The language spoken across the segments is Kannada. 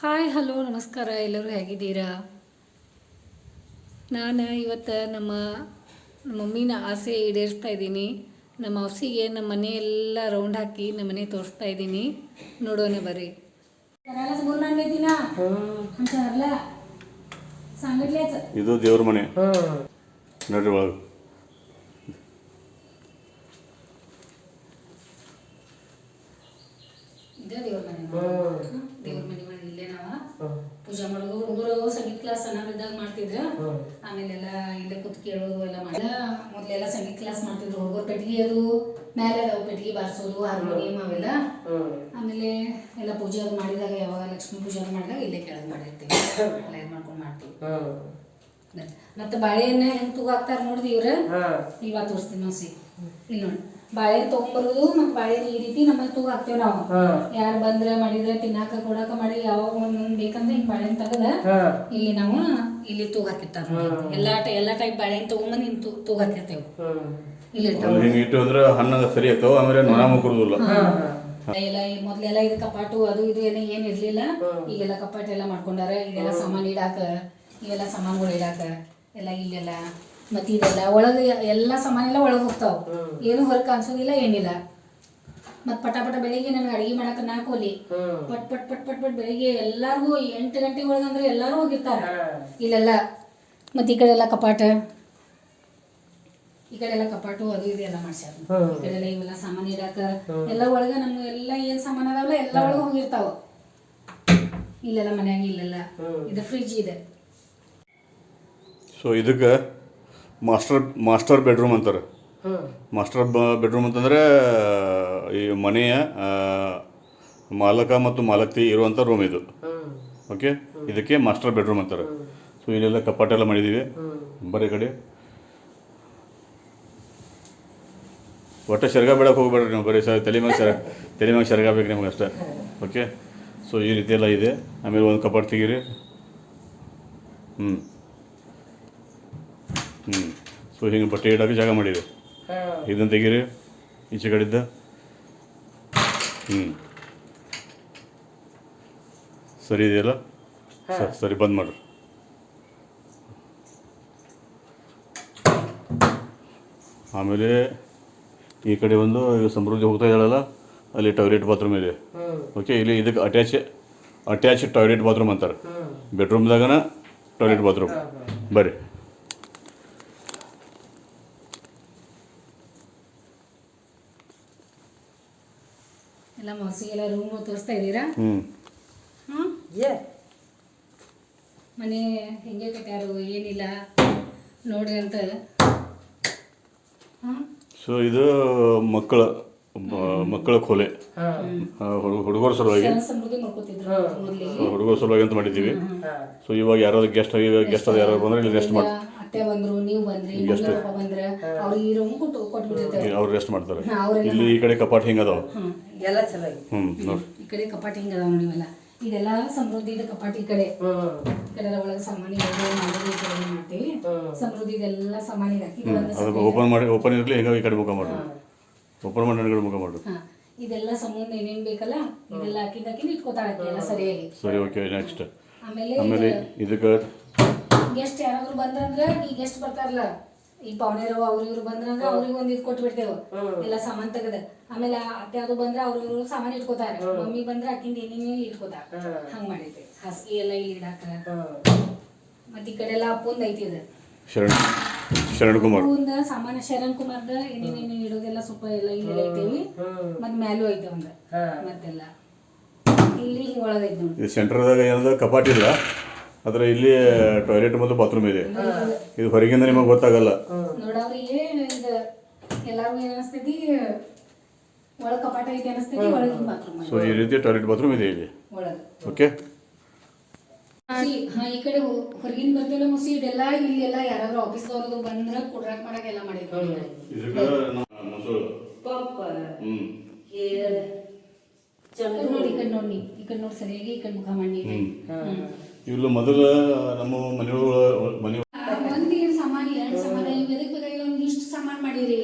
ಹಾಯ್ ಹಲೋ ನಮಸ್ಕಾರ ಎಲ್ಲರೂ ಹೇಗಿದ್ದೀರಾ? ನಾನು ಇವತ್ತು ನಮ್ಮ ನಮ್ಮ ಮಮ್ಮಿನ ಆಸೆ ಈಡೇರಿಸ್ತಾ ಇದ್ದೀನಿ. ನಮ್ಮ ಹಸಿಗೆ ನಮ್ಮ ಮನೆ ಎಲ್ಲ ರೌಂಡ್ ಹಾಕಿ ನಮ್ಮ ಮನೆ ತೋರಿಸ್ತಾ ಇದ್ದೀನಿ. ನೋಡೋಣ ಬರ್ರಿ. ಇದು ದೇವ್ರ ಮನೆ. ನೋಡ್ರಿ ಒಳಗೆ. ಇದೇ ದೇವ್ರ ಮನೆ. ನಾವ ಪೂಜೆ ಮಾಡೋದು ಹುಡುಗರು ಸಂಗೀತ ಕ್ಲಾಸ್ ಸಣ್ಣವಿದ್ದಾಗ ಮಾಡ್ತಿದ್ರು? ಆಮೇಲೆಲ್ಲ ಇಲ್ಲೇ ಕುತ್ ಕೇಳೋದು ಎಲ್ಲ ಮಾಡ. ಮೊದ್ಲೆಲ್ಲ ಸಂಗೀತ ಕ್ಲಾಸ್ ಮಾಡ್ತಿದ್ರು ಹುಡುಗರು. ಪೆಟ್ಟಿಗೆ ಅದು ಮೇಲೆ ಅದಾವ ಪೆಟ್ಟಿಗೆ ಬಾರಿಸೋದು ಹಾರ್ಮೋನಿಯಂ ಅವೆಲ್ಲ. ಆಮೇಲೆ ಎಲ್ಲ ಪೂಜೆ ಅದು ಮಾಡಿದಾಗ ಯಾವಾಗ ಲಕ್ಷ್ಮೀ ಪೂಜೆ ಅದು ಮಾಡಿದಾಗ ಇಲ್ಲೇ ಕೆಳಗೆ ಮಾಡಿರ್ತೀವಿ. ಮಾಡ್ಕೊಂಡು ಮಾಡ್ತೀವಿ. ಮತ್ತೆ ಬಾಳೆಹಣ್ಣ ಹೆಂಗ್ ತೂಗ ಹಾಕ್ತಾರ ನೋಡ್ರಿ ಇವ್ರ? ಇವಾಗ ತೋರಿಸ್ತೀನಿ ನೋಸಿ ಇಲ್ಲಿ ನೋಡಿ. ಬಾಳೆಹಣ್ಣು ತೊಗೊಂಬರೋದು ಮತ್ತೆ ಬಾಳೆಹಣ್ಣು ಈ ರೀತಿ ನಮ್ಮಲ್ಲಿ ತೂಗ ಹಾಕ್ತೇವೆ ನಾವು. ಯಾರು ಬಂದ್ರೆ ಮಾಡಿದ್ರೆ ತಿನ್ನಾಕ ಕೊಡಾಕ ಮಾಡಿ ಯಾವಾಗ ಒಂದೊಂದು ಬೇಕಂದ್ರೆ ಹಿಂಗ್ ಬಾಳೆಹಣ್ಣು ತಗದ ಇಲ್ಲಿ ನಾವು ಇಲ್ಲಿ ತೂಗ ಹಾಕಿರ್ತಾರ ಎಲ್ಲಾ ಎಲ್ಲಾ ಟೈಪ್ ಬಾಳೆಹಣ್ಣು ತೊಗೊಂಬಂದು ಹಿಂಗ್ ತೂ- ತೂಗ ಹಾಕಿರ್ತೇವೆ. ಇಲ್ಲಿ ಹಿಂಗೆ ಇಟ್ಟು ಅಂದ್ರೆ ಹಣ್ಣಾಗ ಸರಿ ಆಗ್ತಾವ ಆಮೇಲೆ ನೊಣ ಮುಕ್ಕುರುದಿಲ್ಲ ಎಲ್ಲ ಈ ಮೊದ್ಲೆಲ್ಲ ಇದು ಕಪಾಟು ಅದು ಇದು ಏನ ಏನ್ ಇರ್ಲಿಲ್ಲ. ಈಗೆಲ್ಲ ಕಪಾಟ್ ಎಲ್ಲ ಮಾಡ್ಕೊಂಡಾರ ಇದೆಲ್ಲ ಸಾಮಾನ್ ಇಡಾಕ ಇವೆಲ್ಲ ಸಾಮಾನುಗಳು ಇಡಾಕ ಎಲ್ಲ ಇಲ್ಲೆಲ್ಲ. ಮತ್ತೆ ಇದೆಲ್ಲ ಒಳಗೆ ಎಲ್ಲ ಸಾಮಾನ್ ಎಲ್ಲಾ ಒಳಗೆ ಹೋಗ್ತಾವ. ಏನು ಹೊರಗೆ ಕಾಣಿಸೋದಿಲ್ಲ ಏನಿಲ್ಲ. ಮತ್ ಪಟ ಪಟ ಬೆಳಿಗ್ಗೆ ನನಗೆ ಅಡಿಗೆ ಮಾಡಕ್ ನಾಲ್ಕು ಒಲಿ. ಪಟ್ ಪಟ್ ಪಟ್ ಪಟ್ ಪಟ್ ಬೆಳಿಗ್ಗೆ ಎಲ್ಲಾರ್ಗೂ ಎಂಟು ಗಂಟೆ ಒಳಗಂದ್ರೆ ಎಲ್ಲಾರು ಹೋಗಿರ್ತಾರ. ಇಲ್ಲೆಲ್ಲ. ಮತ್ತೆ ಈ ಕಡೆ ಎಲ್ಲ ಕಪಾಟ. ಈ ಕಡೆ ಎಲ್ಲ ಕಪಾಟು ಅದು ಇದು ಎಲ್ಲ ಮಾಡ್ಸ್ಯಾರ. ಈ ಕಡೆ ಎಲ್ಲ ಇವೆಲ್ಲ ಸಾಮಾನ್ ಇಡಾಕ. ಎಲ್ಲ ಒಳಗ ನಮ್ಗೆ ಎಲ್ಲ ಏನ್ ಸಾಮಾನ್ ಅದಾವಲ್ಲ ಎಲ್ಲ ಒಳಗ ಹೋಗಿರ್ತಾವ. ಇಲ್ಲೆಲ್ಲ ಮನ್ಯಾಗ ಇಲ್ಲೆಲ್ಲ. ಇದು ಫ್ರಿಜ್ ಇದೆ. ಸೊ ಇದಕ್ಕೆ ಮಾಸ್ಟರ್ ಮಾಸ್ಟರ್ ಬೆಡ್ರೂಮ್ ಅಂತಾರೆ. ಮಾಸ್ಟರ್ ಬೆಡ್ರೂಮ್ ಅಂತಂದರೆ, ಈ ಮನೆಯ ಮಾಲಕ ಮತ್ತು ಮಾಲಕಿ ಇರುವಂಥ ರೂಮ್ ಇದು. ಓಕೆ ಇದಕ್ಕೆ ಮಾಸ್ಟರ್ ಬೆಡ್ರೂಮ್ ಅಂತಾರೆ. ಸೊ ಇಲ್ಲೆಲ್ಲ ಕಪಾಟೆಲ್ಲ ಮಾಡಿದ್ದೀವಿ. ಬರೀ ಕಡೆ. ಒಟ್ಟು ಶರ್ಗ ಬೇಡಕ್ಕೆ ಹೋಗ್ಬೇಡ್ರಿ ನೀವು ಬರೀ ಸರ್. ತಲೆ ಮ್ಯಾಗ ಸರ್ ತಲೆ ಮ್ಯಾಗ ಶರ್ಗ ಬೇಕು ನಿಮ್ಗೆ ಅಷ್ಟೇ. ಓಕೆ ಸೊ ಈ ರೀತಿ ಎಲ್ಲ ಇದೆ. ಆಮೇಲೆ ಒಂದು ಕಪಾಟ್ ತೆಗೀರಿ. ಹ್ಞೂ ಹ್ಞೂ ಸೊ ಹಿಂಗೆ ಬಟ್ಟೆ ಇಡೋಕ್ಕೆ ಜಾಗ ಮಾಡಿದೆ ಇದನ್ನು ತೆಗೀರಿ. ಈಚೆ ಕಡೆಯಿಂದ. ಹ್ಞೂ ಸರಿ ಇದೆಯಲ್ಲ? ಸರಿ ಬಂದ್ ಮಾಡ್ರಿ. ಆಮೇಲೆ ಈ ಕಡೆ ಒಂದು ಸಮೃದ್ಧಿ ಹೋಗ್ತಾ ಇದ್ದಾಳಲ್ಲ ಅಲ್ಲಿ ಟಾಯ್ಲೆಟ್ ಬಾತ್ರೂಮ್ ಇದೆ. ಓಕೆ ಇಲ್ಲಿ ಇದಕ್ಕೆ ಅಟ್ಯಾಚ್ ಅಟ್ಯಾಚ್ ಟಾಯ್ಲೆಟ್ ಬಾತ್ರೂಮ್ ಅಂತಾರೆ. ಬೆಡ್ರೂಮ್ದಾಗನ ಟಾಯ್ಲೆಟ್ ಬಾತ್ರೂಮ್ ಬರ್ರಿ. ಎಲ್ಲ ಮಸಿಗೆಲ್ಲ ರೂಮ್ ತೋರಿಸ್ತಾ ಇದ್ದೀರಾ? ಹ್ಞೂ ಏ. ಮನೆ ಹೆಂಗೆ ಕಟ್ಟ್ಯಾರು ಏನಿಲ್ಲ ನೋಡ್ರಿ ಅಂತ ಸೊ ಇದು ಮಕ್ಕಳ ಕೋಲೆ ಮಕ್ಕಳ ಕೊಲೆ. ಹುಡುಗರ ಸಲುವಾಗಿ. ಸಮೃದ್ಧಿ ಮೊದ್ಲಿಗೆ ಹುಡುಗರ ಸಲುವಾಗಿ ಅಂತ ಮಾಡಿದ್ದೀವಿ. ಸೊ ಇವಾಗ ಯಾರಾದ್ರು ಗೆಸ್ಟ್ ಗೆಸ್ಟ್ ಯಾರಾದ್ರು ಯಾರು ಬಂದ್ರೆ ಇಲ್ಲಿ ರೆಸ್ಟ್ ಮಾಡಿ ಅತ್ತೆ ಬಂದ್ರು ನೀವು ಬಂದ್ರಿ ಮಂಗಳಪ್ಪ ಬಂದ್ರ ಅವ್ರಿಗೆ ಈ ರೂಮ್ ಕೊಟ್ಟು ಕೊಟ್ಬಿಟ್ಟಿರ್ತಾರೆ ಅವ್ರು ರೆಸ್ಟ್ ಮಾಡ್ತಾರೆ. ಇಲ್ಲಿ ಈ ಕಡೆ ಕಪಾಟ್ ಹಿಂಗ ಅದಾವ ಹ್ಮ್. ಎಲ್ಲ ಚಲೋ ಹ್ಮ್ ಈ ಕಡೆ ಕಪಾಟ್ ಹಿಂಗ ಅದಾವ ನೀವೆಲ್ಲ ಇದೆಲ್ಲ ಸಮೃದ್ಧಿ ಇದೆ ಕಪಾಟಿ ಈ ಕಡೆ. ಈ ಕಡೆ ಎಲ್ಲ ಒಳಗೆ ಸಾಮಾನಿ ಮಾಡ್ತೀವಿ. ಸಮೃದ್ಧಿ ಇದೆಲ್ಲ ಸಾಮಾನಿ ಇದೆ. ಓಪನ್ ಮಾಡಿ ಓಪನ್ ಇರಲಿ ಹೆಂಗ ಈ ಕಡೆ ಮುಖ ಮಾಡ್ರಿ. ಓಪನ್ ಮಾಡಿ ಕಡೆ ಮುಖ ಮಾಡ್ರಿ. ಹಾ ಇದೆಲ್ಲ ಸಂಬಂಧ ಏನೇನ್ ಬೇಕಲ್ಲ ಇದೆಲ್ಲ ಹಾಕಿದ್ದಾಕಿ ಇಟ್ಕೋತಾಳೆ ಎಲ್ಲ ಸರಿಯಾಗಿ. ಸರಿ ಓಕೆ ನೆಕ್ಸ್ಟ್ ಆಮೇಲೆ ಆಮೇಲೆ ಇದಕ್ಕೆ ಗೆಸ್ಟ್ ಯಾರಾದ್ರೂ ಬಂದ್ರಂದ್ರ ಈ ಗೆಸ್ಟ್ ಬರ್ತಾರಲ್ಲ ಈ ಪವನೇರವ ಅವ್ರ ಇವ್ರು ಬಂದ್ರಂದ್ರ ಅವ್ರಿಗೆ ಒಂದ್ ಇದ್ ಕೊಟ್ಟು ಬಿಡ್ತೇವ ಎಲ್ಲ ಸಾಮಾನ್ ತೆಗದ. ಆಮೇಲೆ ಅತ್ತೆ ಅದು ಬಂದ್ರ ಅವ್ರ ಇವ್ರು ಸಾಮಾನ್ ಇಟ್ಕೋತಾರ. ಮಮ್ಮಿ ಬಂದ್ರ ಅಕ್ಕಿಂದ ಏನೇನೇ ಇಟ್ಕೋತಾರ. ಹಂಗ ಮಾಡಿದ್ವಿ. ಹಾಸಿಗೆ ಎಲ್ಲ ಇಲ್ಲಿ ಇಡಾಕ ಮತ್ತ ಈ ಕಡೆ ಎಲ್ಲ ಅಪ್ಪಂದ್ ಐತಿ ಅದ ಶರಣ್ ಕುಮಾರ್. ಸಾಮಾನ್ಯ ಶರಣ್ ಕುಮಾರ್ದ ಏನೇನೇನು ಇಡೋದೆಲ್ಲ ಸ್ವಲ್ಪ ಎಲ್ಲ ಇಲ್ಲಿ ಐತೇವಿ ಮತ್ ಮ್ಯಾಲೂ ಐತೆ ಒಂದ. ಮತ್ತೆಲ್ಲ. ಇಲ್ಲಿ ಹಿಂಗ್ ಒಳಗೈತಿ ನೋಡಿ. ಸೆಂಟರ್ದಾಗ ಏನಾದ್ರು ಏನದ ಕಪಾಟ್ ಇಲ್ಲ ಆದರೆ ಇಲ್ಲಿ ಟಾಯ್ಲೆಟ್ ಮತ್ತು ಬಾತ್ರೂಮ್ ಇದೆ. ಇದು ಹೊರಗಿಂದ ನಿಮಗೆ ಗೊತ್ತಾಗಲ್ಲ. ನೋಡವ್ರಿಗೆ ಎಲ್ಲಾರ್ಗು ಏನ್ ಅನಸ್ತೈತಿ ಒಳಗ್ ಕಪಾಟ ಐತಿ ಅನಸ್ತೈತಿ ಒಳಗಿನ ಬಾತ್ರೂಮ್ ಸೊ ಈ ರೀತಿ ಟಾಯ್ಲೆಟ್ ಬಾತ್ರೂಮ್ ಇದೆ ಇಲ್ಲಿ. ಓಕೆ ಹಾ ಈ ಕಡೆ ಹೊರಗಿನ ಬರ್ತೇವಲ್ಲ ಮುಸಿ ಇದೆಲ್ಲ ಎಲ್ಲ ಯಾರಾದ್ರೂ ಆಫೀಸ್ ಅವ್ರದ್ದು ಬಂದ್ರ ಕುಡ್ರಾಕ್ ಮಾಡಕ್ ಎಲ್ಲ ಮಾಡಿದ್ವಿ ಪಂಪ ಕಡೆ ನೋಡಿ ಈ ಕಡೆ ನೋಡಿ ಈ ಕಡೆ ನೋಡಿ ಸರಿಯಾಗಿ ಈ ಕಡೆ ಮುಖ ಮಾಡಿ. ಇವೆಲ್ಲ ಮೊದಲ ನಮ್ಮ ಮನೆಯೊಳ ಮನೆ ಮಾಡಿರಿ.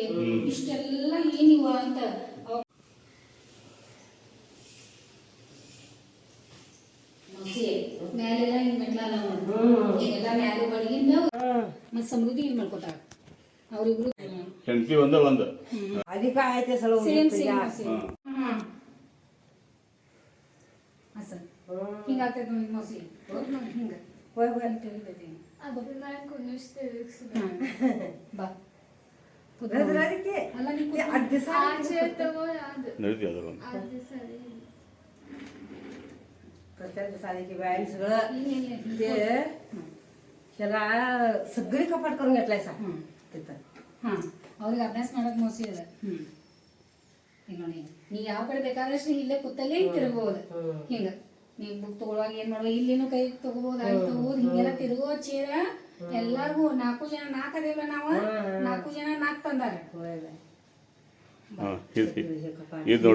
ಏನಿವ ಅಂತ. ಮ್ಯಾಲೆಲ್ಲ ಸಮೃದ್ಧಿ ಮಾಡ್ಕೊತಾರ. ಅವ್ರಿಗೂ ಹೆಂಡತಿ ಒಂದ same ते आठ दिवसात आज येतं व आज ನಡೀತಿ ಅದ್ರ ಒಂದು आज दिसायला प्रत्येक दिवसाला की व्यायाम सगळं ಇಲ್ಲ, ಇಲ್ಲ, ಇಲ್ಲ. ते ह्याला सगळी कपाट करून घेतलाय सा हं. तिथं ಹಾ ಅವ್ರಿಗೆ ಅಭ್ಯಾಸ ಮಾಡೋದು ಮೋಸಿ ಅದ ಹ್ಮ್ ಈಗ ನೋಡಿ ನೀ ಯಾವ ಕಡೆ ಬೇಕಾದಷ್ಟು ನೀ ಇಲ್ಲೇ ಕೂತಲ್ಲೇ ತಿರುಗಬಹುದು ಹಿಂಗ ನೀವು ಬುಕ್ ಏನ್ ಮಾಡುವ? ಇಲ್ಲಿನೂ ಕೈ ತಗೋಬಹುದು ಆಯ್ತು ಹಿಂಗೆಲ್ಲ ತಿರುಗೋ ಚೇರ. ಎಲ್ಲಾರ್ಗು ನಾಲ್ಕು ಜನ ನಾಲ್ಕು ಅದೇವಲ್ಲ ನಾವ? ನಾಲ್ಕು ಜನ ನಾಕ್ ತಂದಾರ. ಇದು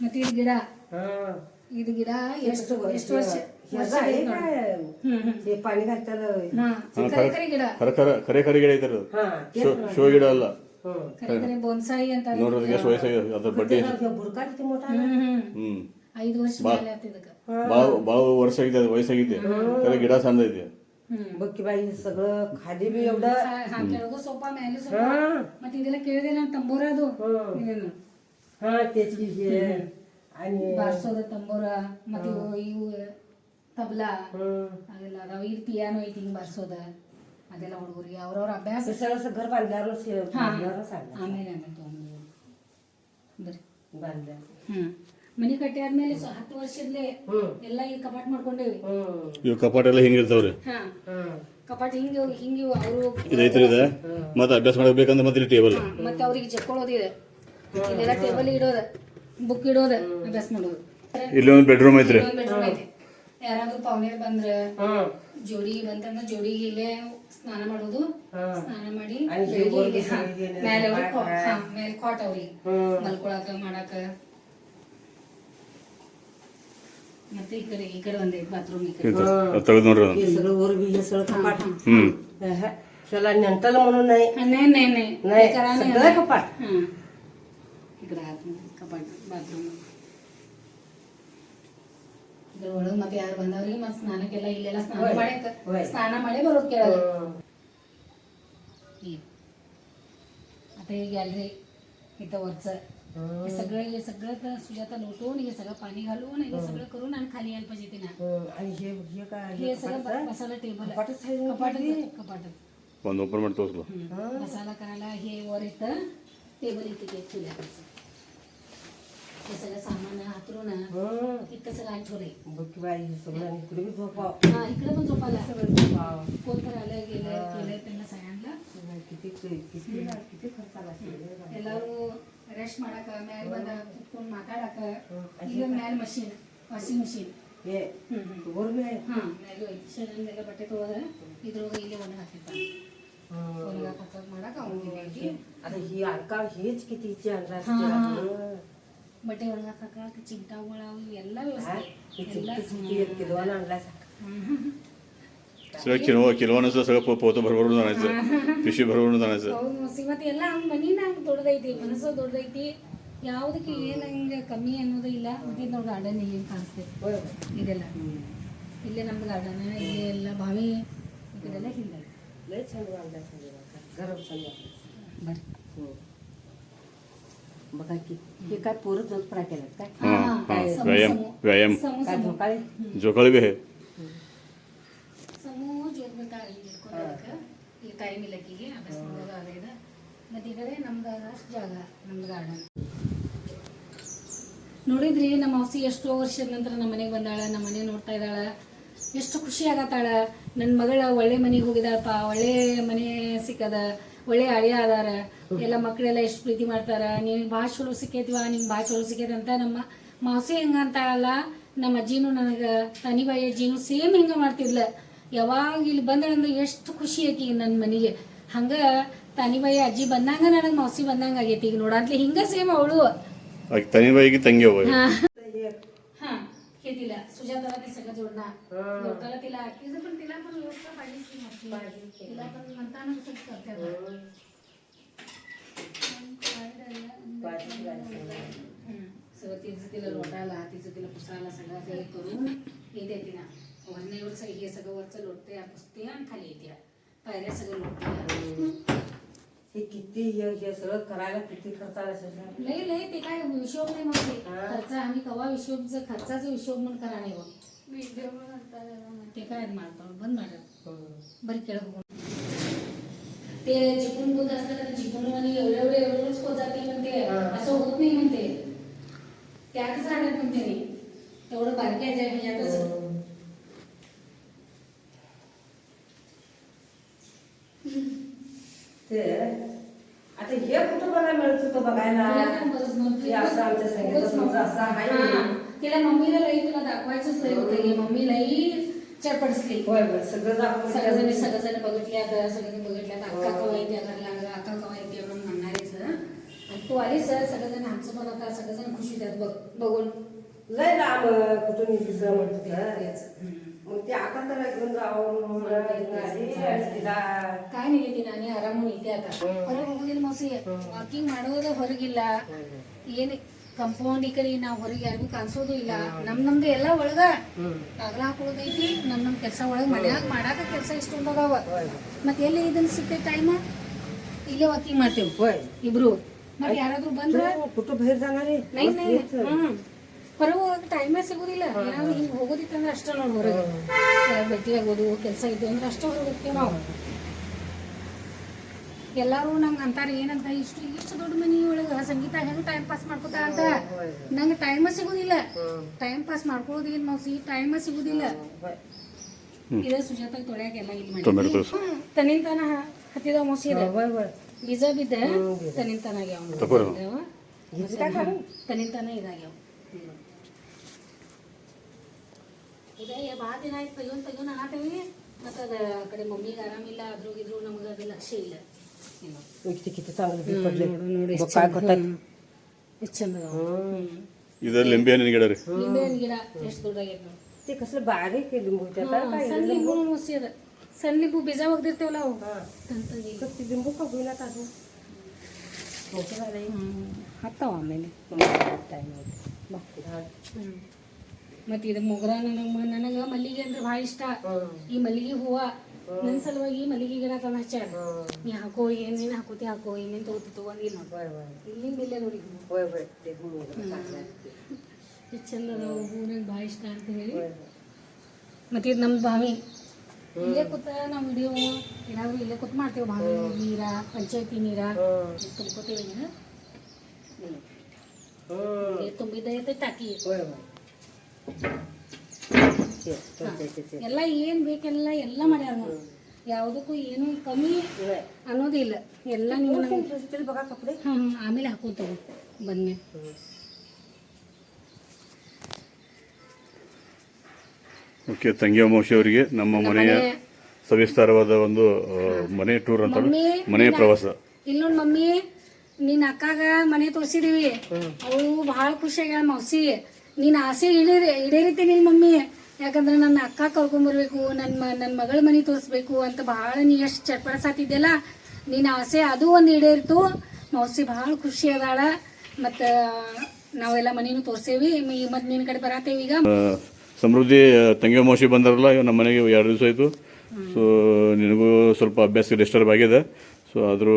ಮತ್ತೆ ಇದು ಗಿಡ. ಇದು ಗಿಡ ಎಷ್ಟು ಎಷ್ಟು ವರ್ಷ? ಕರೆ ಕರೆ ಗಿಡ. ಬೋನ್ಸಾಯಿ ಅಂತ ನೋಡ್ರಿ ಹ್ಮ್. ಐದು ವರ್ಷ ಮೇಲೆ ಆತ್ ಇದಕ್ಕ ಭಾಳ ಭಾಳ ವರ್ಷ ಆಗಿದೆ ಅದು ವಯಸ್ಸಾಗಿದೆ ಖರೆ ಗಿಡ ಸಣ್ಣ ಐತಿ ಹ್ಮ್ बघ की बाई हे सगळं खाली बी एवढं ಹಾ ಕೆಳಗೂ ಸೊಪ್ಪ ಮೇಲೆ ಸೊಪ್ಪ ಹಾ. ಮತ್ತೆ ಇದೆಲ್ಲ ಕೇಳಿದಿಲ್ಲ ತಂಬೂರ ಅದು ಇದೇನು हा तेच की हे आणि ಬಾರ್ಸೋದ ತಂಬೂರ ಮತ್ತೆ ಇವು ಇವು ತಬ್ಲಾ हं. ಅದೆಲ್ಲ ಅದಾವ ಇಲ್ಲಿ ಪಿಯಾನೋ ಐತಿ ಹಿಂಗ್ ಬಾರ್ಸೋದ ಅದೆಲ್ಲ ಹುಡುಗರಿಗೆ ಅವ್ರವ್ರ ಅಭ್ಯಾಸ ते सगळं असं घर बांधल्यावरच हे ಹಾ बांधल्यावरच आणलं. ಆಮೇಲೆ ಆಮೇಲೆ ತಗೊಂಡ್ಬಂದಿವಿ. ಬರ್ರಿ बांधल्या ಹ್ಮ್ ಮನಿ ಕಟ್ಟಿ ಆದ್ಮೇಲೆ ಹತ್ತು ವರ್ಷದಲ್ಲೇ ಎಲ್ಲ ಇಲ್ಲಿ ಕಪಾಟ್ ಮಾಡ್ಕೊಂಡೇವಿ. ಇವ್ ಕಪಾಟ ಎಲ್ಲ ಹಿಂಗಿರ್ತಾವ್ರಿ ಹಾ. ಕಪಾಟ್ ಹಿಂಗೆ ಹೋಗಿ ಅವರು ಇದೈತ್ರಿ ಇದ. ಮತ್ತೆ ಅಭ್ಯಾಸ ಮಾಡ್ಬೇಕಂದ್ರೆ ಮತ್ತೆ ಟೇಬಲ್ ಮತ್ತೆ ಅವ್ರಿಗೆ ಜಕ್ಕೊಳ್ಳೋದು ಇದೆ. ಇಲ್ಲೆಲ್ಲ ಟೇಬಲ್ ಇಡೋದ ಬುಕ್ ಇಡೋದ ಅಭ್ಯಾಸ ಮಾಡೋದು. ಇಲ್ಲಿ ಒಂದು ಬೆಡ್ರೂಮ್ ಐತ್ರಿ. ಬೆಡ್ರೂಮ್ ಐತಿ ಯಾರಾದ್ರೂ ಪಾವನೆ ಬಂದ್ರ ಜೋಡಿ ಬಂತಂದ್ರ ಜೋಡಿಗೆ ಇಲ್ಲೇ ಸ್ನಾನ ಮಾಡೋದು. ಸ್ನಾನ ಮಾಡಿ ಹಾ, ಮೇಲೆ ಅವ್ರಿಗೆ ಅವ್ರಿಗೆ. ಮಲ್ಕೊಳಕ ಮಾಡಾಕ. ತೆಗೆದು ನೋಡ್ರಿ ಅದನ್ನ हे सगळं वर बी हे सगळं कपाट ಹ್ಮ್ हं. ह्याला नेंटल म्हणून नाही हा, नाही नाही नाही नाही, हे करा नाही. सगळं कपाट. हा. इकडे आतमध्ये कपाट ಬಾತ್ರೂಮ್ ಇದ್ರ ಒಳಗೆ ಮತ್ತೆ ಯಾರು ಬಂದವ್ರಿಗೆ ಮತ್ತೆ ಸ್ನಾನಕ್ಕೆಲ್ಲ ಇಲ್ಲೆಲ್ಲ ಸ್ನಾನ ಹೋಯ್. ಮಾಡಿ ಹೋಯ್. ಸ್ನಾನ ಮಾಡಿ ಬರೋದು ಕೆಳಗೆ हं. हे. आता हे गॅलरी इथं वरचं हे सगळं हे सगळं तर सुजाता लोटून हे सगळं पाणी घालून हे सगळं करून आणि खाली यायला पाहिजे तिनं हं. आणि हे हे काय हे हे सगळं कपाटचं? बसायला टेबल कपाटच आहे ना कपाट खाली? कपाट ಒಂದು ಓಪನ್ ಮಾಡಿ ತೋರಿಸ್ಲು बसायला करायला हे वर येतं टेबल इथे ते ठेवल्याचं हे सगळं सामान हातरून हं. इथं सगळं आणि ठेवलंय बघ की बाई हे सगळं आणि इकडे बी झोपाव हा इकडे पण झोपायला सगळं झोपाव कोण तर आलं गेलं केलं त्यांना सगळ्यांना किती किती किती खर्च आला असेल रे बाई. ಎಲ್ಲರೂ ರೆಸ್ಟ್ ಮಾಡಕ ಮ್ಯಾಲ ಬಂದ ಕುತ್ಕೊಂಡು ಮಾತಾಡಕ ಈಗ ಮ್ಯಾಲ ಮಷಿನ್ ವಾಷಿಂಗ್ ಮಷಿನ್ ಏ ಹಾ ಮ್ಯಾಲು ಐತಿ ಶರೀರದೆಲ್ಲ ಬಟ್ಟೆ ತೊಗೋದ್ರೆ ಇದ್ರೊಳಗೆ ಇಲ್ಲೇ ಒಣ ಹಾಕಿರ್ತಾನೆ ಬಟ್ಟೆ ಒಣಗಾಕ ಚಿಮಟಾಗಳು ಎಲ್ಲ ವ್ಯವಸ್ಥೆ सगळं किलो किलोवानं सगळं पो पोतं भरभरून आणायचं पिशवी भरभरून आणायचं ಹೌದು ಮಸಿ ಮತ್ತೆ ಎಲ್ಲ ಹಂಗ ಮನಿನ ಹಂಗ ದೊಡ್ಡದೈತಿ ಮನಸ್ಸು ದೊಡ್ಡದೈತಿ ಯಾವುದಕ್ಕೆ ಏನು ಹಂಗೆ ಕಮ್ಮಿ ಅನ್ನೋದು ಇಲ್ಲ ಮತ್ತೆ ಇದು ನೋಡಿ ಗಾರ್ಡನ್ ಇಲ್ಲಿ ಕಾಣಿಸ್ತೈತಿ बरोबर ಇದೆಲ್ಲ ಇಲ್ಲೇ ನಮ್ದು ಗಾರ್ಡನ್ ಇಲ್ಲಿ ಎಲ್ಲ ಬಾವಿ ಇದೆಲ್ಲ ಹಿಂದೆ लय छान आणला गरम छान वाटलं. ಬರ್ರಿ हं. बघा की हे काय पोरं जोतपडा केल्यात काय हां हा, हां समूह, व्यायाम समूह. व्यायाम समूह काय समूह झोकाळे ಜೋಕಾಳಿ ಬಿ ಟೈಮ್ ಇಲ್ಲ ಅಭ್ಯಾಸ ಮಾಡೋದು ಅದೇ ಇದೆ. ಮತ್ತು ಈ ಕಡೆ ನಮ್ದು ಅಷ್ಟು ಜಾಗ ನಮ್ದು ಗಾರ್ಡನ್ ನೋಡಿದ್ರಿ ನಮ್ಮ ಅವಸಿ ಎಷ್ಟೋ ವರ್ಷದ ನಂತರ ನಮ್ಮ ಮನೆಗೆ ಬಂದಾಳ ನಮ್ಮ ಮನೆ ನೋಡ್ತಾ ಇದ್ದಾಳ. ಎಷ್ಟು ಖುಷಿ ಆಗತ್ತಾಳ. ನನ್ನ ಮಗಳ ಒಳ್ಳೆ ಮನೆಗೆ ಹೋಗಿದಾಳಪ್ಪ ಒಳ್ಳೆ ಮನೆ ಸಿಕ್ಕದ ಒಳ್ಳೆ ಅಳಿಯ ಅದಾರ. ಎಲ್ಲ ಮಕ್ಕಳೆಲ್ಲ ಎಷ್ಟು ಪ್ರೀತಿ ಮಾಡ್ತಾರ. ನೀವು ಭಾಳ ಚಲೋ ಸಿಕ್ಕೈತಿವ ನಿಮ್ಗೆ ಭಾಳ ಚಲೋ ಸಿಕ್ಕೈತೆ ಅಂತ ನಮ್ಮ ಮಾವಸಿ ಹೆಂಗ ಅಂತಾಳಲ್ಲ ನಮ್ಮ ಅಜ್ಜಿನೂ ನನಗೆ ತನಿಬಾಯಿ ಅಜ್ಜಿನೂ ಸೇಮ್ ಹಿಂಗೆ ಮಾಡ್ತಿದ್ಲ. ಯಾವಾಗ ಇಲ್ಲಿ ಬಂದಳಂದ್ರೆ ಎಷ್ಟು ಖುಷಿ ಐತಿ ಈಗ ನನ್ನ ಮನೆಗೆ ಹಂಗೆ ತನಿಬಾಯಿ ಅಜ್ಜಿ ಬಂದಂಗ ನನಗೆ ಮೌಸಿ ಬಂದಂಗ ಆಗೈತಿ ಈಗ ನೋಡಂತ್ಲೆ ಹಿಂಗೆ ಸೇಮ್ ಅವಳು ಆಕೆ ತನಿಬಾಯಿಗೆ ತಂಗಿ ಅವ हा हे हा हे तिला सुजाताला ते सगळं जोडणार लोकाला तिला तिचं पण तिला पण व्यवस्था पाहिजे की म्हटली. तिला पण म्हणताना तसंच करते आता. हम्म. सगळं तिचं तिला लोटायला तिचं तिला पुसायला सगळं ते करून येते ना वरने वर सगळं हे सगळं वरचं लोटते पुसते आणि खाली येते. पायऱ्या सगळं लोटते हे किती हे हे सगळं करायला किती खर्च आला असेल लय लय ते काय हिशोब नाही मग ते हा. खर्च आम्ही कवा हिशोब खर्चाचा हिशोब म्हणून करा नाही बघ ते काय मारतो बंद मारत. हम्म. बरी केळ ते जिंकून दूध असलं तर जिंकून आणि एवढे एवढे एवढंच होत जाते म्हणते हा. असं होत नाही म्हणते. त्यातच राहणार म्हणते नाही तेवढं बारक्या ज्या ह्याच्यातच ते. आता हे कुठं बघायला मिळत होतं बघायला? तुला हे असं आमच्या तुमचं असं आहे. तिला मम्मीला लई तुला दाखवायचंच लई होतं. की मम्मी लई चडपडसली होय होय सगळं दाखवून सगळेजण सगळेजण बघितले आता सगळेजण बघितल्यात अक्का कवा येते घरला अक्का कवा येते म्हणून म्हणणारेच. आणि तू आलीस सर सगळेजण आमचं पण आता सगळेजण खुश होत्यात बघ बघून. लय लांब कुठून येते म्हणत होतं ಮುಕ್ತಿ ಹಾಕತ್ತಾರ ಇವಂದು ಅವ್ರು ಕಾಯಿ ನಾನೇ ಆರಾಮು ನಿದ್ದೆ ಆತ ಹೊರಗೆ ಹೋಗುದಿಲ್ಲ ಮಸಿ. ವಾಕಿಂಗ್ ಮಾಡೋದೇ ಹೊರಗಿಲ್ಲ. ಏನು ಕಂಪೌಂಡ್ ಈ ಕಡೆ ನಾವು ಹೊರಗೆ ಯಾರಿಗೂ ಕಾಣಿಸೋದು ಇಲ್ಲ. ನಮ್ ನಮ್ದು ಎಲ್ಲ ಒಳಗ. ಅಗಲ ಹಾಕೊಳ್ಳೋದೈತಿ ನಮ್ ನಮ್ ಕೆಲಸ ಒಳಗ ಮನ್ಯಾಗ ಮಾಡಾಕ ಕೆಲಸ ಇಷ್ಟೊಂದು ಅದಾವ ಮತ್ತೆ ಎಲ್ಲಿ ಇದನ್ನ ಸಿಕ್ತೈತಿ ಟೈಮ್ ಇಲ್ಲೇ ವಾಕಿಂಗ್ ಮಾಡ್ತೇವೆ. ಇಬ್ರು. ಮತ್ತೆ ಯಾರಾದ್ರೂ ಬಂದ್ರ? ಕುಟುಂಬ ಹೊರಗೆ ಹೋಗಕ್ಕೆ ಟೈಮೇ ಸಿಗೋದಿಲ್ಲ. ನಾವು ಹಿಂಗೆ ಹೋಗೋದಿತ್ತಂದ್ರೆ ಅಷ್ಟೇ ನಾವು ಹೊರಗೆ. ಭೇಟಿಯಾಗೋದು ಕೆಲಸ ಇದ್ದು ಅಂದ್ರೆ ಅಷ್ಟೇ ಹೋಗ್ತೀವಿ ನಾವು. ಎಲ್ಲರೂ ನಂಗೆ ಅಂತಾರೆ ಏನಂತ ಇಷ್ಟು ಇಷ್ಟು ದೊಡ್ಡ ಮನೆಯೊಳಗೆ ಸಂಗೀತ ಹೆಂಗೆ ಟೈಮ್ ಪಾಸ್ ಮಾಡ್ಕೋತಾರ ಅಂತ. ನಂಗೆ ಟೈಮೇ ಸಿಗುದಿಲ್ಲ. ಟೈಮ್ ಪಾಸ್ ಮಾಡ್ಕೊಳ್ಳೋದು ಏನು ನಾವು ಸಿ ಟೈಮೇ ಸಿಗೋದಿಲ್ಲ. ಇದೇ ಸುಜಾತ ತೊಳ್ಯಾಕೆಲ್ಲ ಇಲ್ಲಿ ಮಾಡಿ ತನ್ನಿಂತಾನ ಹತ್ತಿದ ಮೊಸೀರ ಬೀಜ ಬಿದ್ದ ತನ್ನಿಂತಾನಾಗ್ಯಾವ ತನ್ನಿಂತಾನ ಇದಾಗ್ಯಾವ. ಈಗ ಭಾಳ ದಿನ ಆಯ್ತು ತೆಗಿಯೋನ್ ತೆಗಿಯೋನ್ ಅನ್ನತೇವಿ ಮತ್ತು ಅದು ಆ ಕಡೆ ಮಮ್ಮಿಗೆ ಆರಾಮಿಲ್ಲ ಅದ್ರೂ ಇದ್ರು ನಮ್ಗೆ ಅದು ಲಕ್ಷ ಇಲ್ಲ. ಏನು? ನೋಡಿ ಎಷ್ಟು ಚಂದ ಇದು ಗಿಡ ಗಿಡ ಎಷ್ಟು ದೊಡ್ಡಾಗೈತೆ ನೋಡಿ. ಕಸಲು ಬಾರಿ ಸಣ್ಣ ಮುಸಿ ಅದ. ಸಣ್ಣ ಲಿಂಬು ಬೀಜ ಒಗ್ದಿರ್ತೇವಲ್ಲ ಅವು. ದಿಂಬು ಲಿಂಬು ಕಬ್ಬೀಲತ್ತ ಅದು ಹತ್ತವ ಆಮೇಲೆ. ಟೈಮ್ ಹ್ಞೂ ಮತ್ತ ಇದು ಮೊಗರ ನನಗ ನನಗೆ ಮಲ್ಲಿಗೆ ಅಂದ್ರೆ ಭಾಳ ಇಷ್ಟ. ಈ ಮಲ್ಲಿಗೆ ಹೂವು ನನ್ನ ಸಲುವಾಗಿ ಮಲ್ಲಿಗೆ ಗಿಡ ತಂದು ಹಚ್ಚಾರ ನೀ ಹಾಕೋ ಏನೇನು ಹಾಕೋತಿ ಹಾಕೋ ಏನೇನು ತಗೋತಿ ತಗೊಂಡು ಇಲ್ಲ ಇಲ್ಲಿಂದ ಇಲ್ಲೇ ನೋಡಿ. ಎಷ್ಟು ಚಂದ ಹೂ ನನ್ ಭಾಳ ಇಷ್ಟ ಅಂತ ಹೇಳಿ. ಮತ್ತ ಇದು ನಮ್ಮ ಬಾವಿ ಇಲ್ಲೇ ಕೂತ ನಾವು ವಿಡಿಯೋ ಏನಾದ್ರು ಇಲ್ಲೇ ಕೂತ್ ಮಾಡ್ತೇವೆ. ಭಾವಿ ನೀರ ಪಂಚಾಯತಿ ನೀರ. ತುಂಬ್ಕೋತೇವೆ ನೀರು ತುಂಬಿದ್ದೈತೆ ಟಾಕಿ ಎಲ್ಲ ಏನು ಬೇಕೆಲ್ಲ ಎಲ್ಲ ಮಾಡ್ಯಾರ ಯಾವುದಕ್ಕೂ ಏನು ಕಮ್ಮಿ ಅನ್ನೋದಿಲ್ಲ. ಎಲ್ಲ ನೀವು ಹಾಂ ಆಮೇಲೆ ಹಾಕೋತ ಬನ್ನಿ. ಓಕೆ ತಂಗಿ ಅಮಾವಾಸ್ಯ ಅವರಿಗೆ ನಮ್ಮ ಮನೆಯ ಸವಿಸ್ತಾರವಾದ ಒಂದು ಮನೆ ಟೂರ್ ಅಂತ ಮನೆ ಪ್ರವಾಸ. ಇಲ್ಲೊಂದು ಮಮ್ಮಿ ನಿನ್ನ ಅಕ್ಕಾಗ ಮನೆ ತೋರಿಸಿದೀವಿ. ಅವಳು ಭಾಳ ಖುಷಿಯಾಗ ಮೌಸಿ ನೀನ್ ಆಸೆ ಈಡೇರಿ ಈಡೇರಿತೀನಿ ಮಮ್ಮಿ. ಯಾಕಂದ್ರೆ ನನ್ನ ಅಕ್ಕ ಕರ್ಕೊಂಬರ್ಬೇಕು ನನ್ನ ಮ ನನ್ನ ಮಗಳ ಮನೆ ತೋರಿಸ್ಬೇಕು ಅಂತ ಭಾಳ ನೀ ಎಷ್ಟು ಚಟ್ಪಡಿಸಾತಿದ್ದೆಲ್ಲ ನಿನ್ನ ಆಸೆ ಅದು ಒಂದು ಈಡೇರಿತು. ಮೌಸಿ ಭಾಳ ಖುಷಿ ಅದಾಳ. ಮತ್ತು ನಾವೆಲ್ಲ ಮನೇನು ತೋರ್ಸೇವಿ. ಮತ್ತು ನಿನ್ನ ಕಡೆ ಬರತ್ತೇವೆ ಈಗ. ಸಮೃದ್ಧಿ ತಂಗಿ ಮೋಸಿ ಬಂದಾರಲ್ಲ ನಮ್ಮ ಮನೆಗೆ ಎರಡು ದಿವಸ ಆಯಿತು. ಸೊ ನಿನಗೂ ಸ್ವಲ್ಪ ಅಭ್ಯಾಸ ಡಿಸ್ಟರ್ಬ್ ಆಗಿದೆ. ಸೊ ಆದರೂ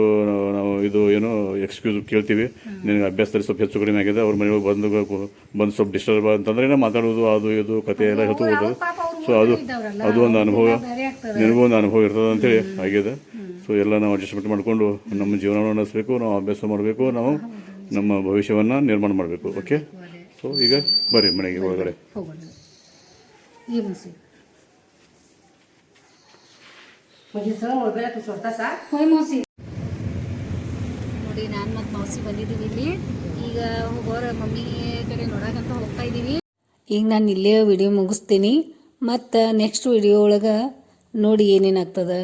ನಾವು ಇದು ಏನು ಎಕ್ಸ್ಕ್ಯೂಸ್ ಕೇಳ್ತೀವಿ. ನಿನಗೆ ಅಭ್ಯಾಸದಲ್ಲಿ ಸ್ವಲ್ಪ ಹೆಚ್ಚು ಕಡಿಮೆ ಆಗಿದೆ. ಅವ್ರ ಮನೆಗೆ ಬಂದು ಬಂದು ಸ್ವಲ್ಪ ಡಿಸ್ಟರ್ಬ್ ಅಂತಂದ್ರೆ ಏನೋ ಮಾತಾಡೋದು ಅದು ಇದು ಕತೆ ಎಲ್ಲ ಹೇಳ್ತು ಹೋಗೋದು ಸೊ ಅದು ಅದು ಒಂದು ಅನುಭವ. ನಿನಗೂ ಒಂದು ಅನುಭವ ಇರ್ತದೆ ಅಂತೇಳಿ ಆಗಿದೆ. ಸೊ ಎಲ್ಲ ನಾವು ಅಡ್ಜಸ್ಟ್ಮೆಂಟ್ ಮಾಡಿಕೊಂಡು ನಮ್ಮ ಜೀವನವನ್ನು ನಡೆಸಬೇಕು ನಾವು ಅಭ್ಯಾಸ ಮಾಡಬೇಕು ನಾವು ನಮ್ಮ ಭವಿಷ್ಯವನ್ನು ನಿರ್ಮಾಣ ಮಾಡಬೇಕು. ಓಕೆ ಸೊ ಈಗ ಬರ್ರಿ ಮನೆಗೆ ಒಳಗಡೆ ಹೋಗೋಣ ಈ ಮೌಸಿ म्हणजे सगळं मोबाईल तू स्वतःचा ಹೋಯ್ ಮೌಸಿ ನೋಡಿ ನಾನು ಮತ್ತು ಮೌಸಿ ಬಂದಿದ್ದೀವಿ ಇಲ್ಲಿ ಈಗ ಹೋಗೋರ ಮಮ್ಮಿ ಕಡೆ ನೋಡಕಂತ ಹೋಗ್ತಾ ಇದ್ದೀವಿ ಈಗ ನಾನು ಇಲ್ಲೇ ವಿಡಿಯೋ ಮುಗಿಸ್ತೀನಿ ಮತ್ತು ನೆಕ್ಸ್ಟ್ ವಿಡಿಯೋ ಒಳಗೆ ನೋಡಿ ಏನೇನಾಗ್ತದೆ